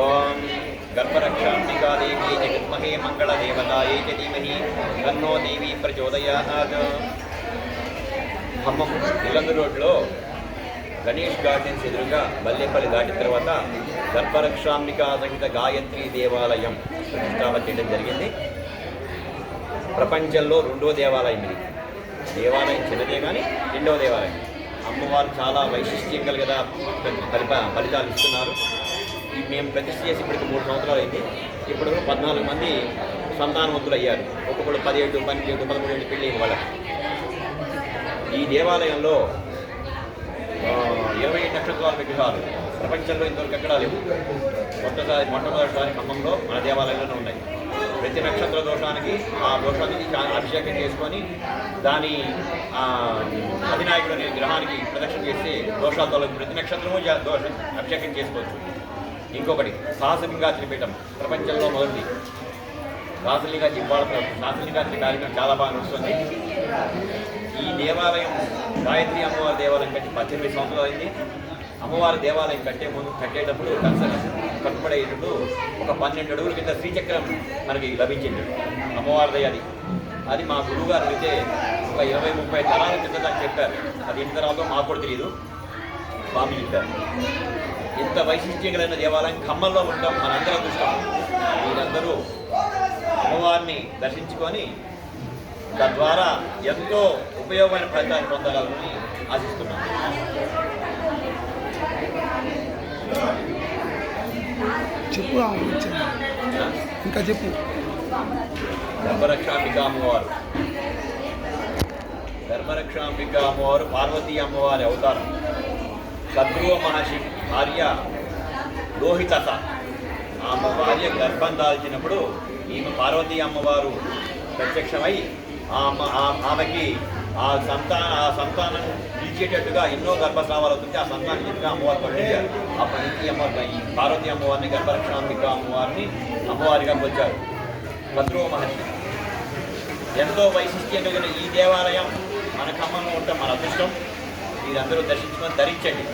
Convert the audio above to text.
ఓం గర్భరక్షాంబికాదేవి జగద్మహే మంగళదేవతాయే చ ధీమహి తన్నో దేవి ప్రచోదయాత్ ఖమ్మం ఇల్లందు రోడ్లో గణేష్ గార్డెన్స్ ఎదురుగా బల్లెపల్లి దాటిన తర్వాత గర్భరక్షాంబికా సంగీత గాయత్రి దేవాలయం ప్రతిష్టాపన చేయడం జరిగింది. ప్రపంచంలో రెండో దేవాలయం ఇది. దేవాలయం చిన్నదే కానీ రెండో దేవాలయం. అమ్మవారు చాలా వైశిష్ట్యం కలిగదా పరిప ఫలితాలు ఇస్తున్నారు. మేము ప్రతిష్ఠ చేసి ఇప్పటికి మూడు సంవత్సరాలు అయింది. ఇప్పుడు పద్నాలుగు మంది సంతానవంతులు అయ్యారు. ఒక్కొక్కరు పదిహేడు పన్నెండు పదమూడు ఏళ్ళు పెళ్ళి వాళ్ళకి ఈ దేవాలయంలో ఇరవై ఇరవై నక్షత్రాల విగ్రహాలు ప్రపంచంలో ఇంతవరకు ఎక్కడా లేవు. మొట్టసారి మొట్టమొదటిసారి ఖమ్మంలో మన దేవాలయంలోనే ఉన్నాయి. ప్రతి నక్షత్ర దోషానికి ఆ దోషానికి అభిషేకం చేసుకొని దాని అధినాయకుడు అనే గ్రహానికి ప్రదక్షిణ చేస్తే దోషాలు తొలగి ప్రతి నక్షత్రము దోష అభిషేకం చేసుకోవచ్చు. ఇంకొకటి సాహసంగా త్రిపీఠం ప్రపంచంలో మొదటిది. రాసులిగా ఇవాళ రాసులిగాత్రి కార్యక్రమం చాలా బాగా నడుస్తుంది. ఈ దేవాలయం గాయత్రి అమ్మవారి దేవాలయం కట్టి పద్దెనిమిది సంవత్సరాలు అయింది. అమ్మవారి దేవాలయం కట్టే ముందు కట్టేటప్పుడు కన్సల్ట్ కట్టుబడేటప్పుడు ఒక పన్నెండు అడుగుల కింద శ్రీచక్రం మనకి లభించింది. అమ్మవారిది అది. అది మా గురువు గారు అయితే ఒక ఇరవై ముప్పై తరాల కింద చెప్పారు. అది ఎన్ని తరాలతో మాకు కూడా తెలియదు స్వామి చెప్పారు ఇంత వైశిష్ట్యం కలిగిన దేవాలయం ఖమ్మంలో ఉండడం మనందరం అదృష్టం. మీరందరూ అమ్మవారిని దర్శించుకొని తద్వారా ఎంతో ఉపయోగమైన ఫలితాన్ని పొందగలరని ఆశిస్తున్నాను చెప్పు. ఇంకా చెప్పు. ధర్మరక్షాంబిక అమ్మవారు. ధర్మరక్షాంబిక అమ్మవారు పార్వతీ అమ్మవారి అవతారం. కద్రువ మహర్షి భార్య లోహితత. ఆమె భార్య గర్భం దాల్చినప్పుడు ఈమె పార్వతీ అమ్మవారు ప్రత్యక్షమై ఆమె ఆ- ఆమెకి ఆ సంతాన ఆ సంతానం నిలిచేటట్టుగా ఎన్నో గర్భస్రావాలు అవుతుంటే ఆ సంతానం చెప్పి అమ్మవారు పట్టించారు అప్పటి నుంచి అమ్మవారి ఈ పార్వతీ అమ్మవారిని గర్భరక్షణాంబిక అమ్మవారిని అమ్మవారిగా వచ్చారు భద్రవ మహర్షి. ఎంతో వైశిష్ట్యం కలిగిన ఈ దేవాలయం మన ఖమ్మంలో ఉంటే మన అదృష్టం. మీరందరూ దర్శించుకొని ధరించండి.